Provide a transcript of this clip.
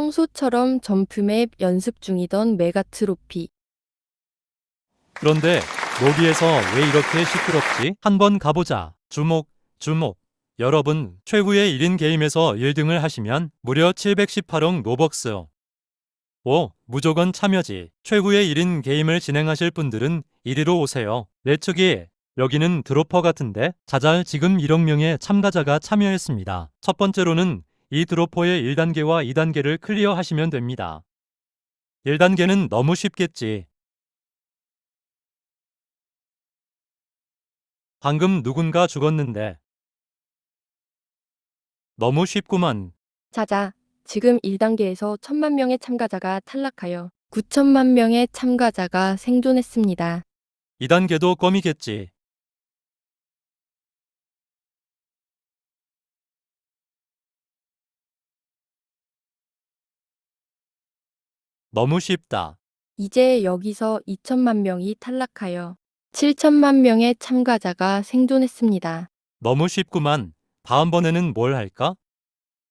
평소처럼 점프맵 연습 중이던 메가 트로피. 그런데 로비에서 왜 이렇게 시끄럽지? 한번 가보자. 주목, 주목. 여러분, 최후의 1인 게임에서 1등을 하시면 무려 718억 로벅스. 오, 무조건 참여지. 최후의 1인 게임을 진행하실 분들은 이리로 오세요. 예측이 여기는 드로퍼 같은데? 자잘 지금 1억 명의 참가자가 참여했습니다. 첫 번째로는 이 드로퍼의 1단계와 2단계를 클리어 하시면 됩니다. 1단계는 너무 쉽겠지. 방금 누군가 죽었는데. 너무 쉽구만. 자자, 지금 1단계에서 천만 명의 참가자가 탈락하여 9천만 명의 참가자가 생존했습니다. 2단계도 껌이겠지. 너무 쉽다. 이제 여기서 2천만 명이 탈락하여 7천만 명의 참가자가 생존했습니다. 너무 쉽구만. 다음번에는 뭘 할까?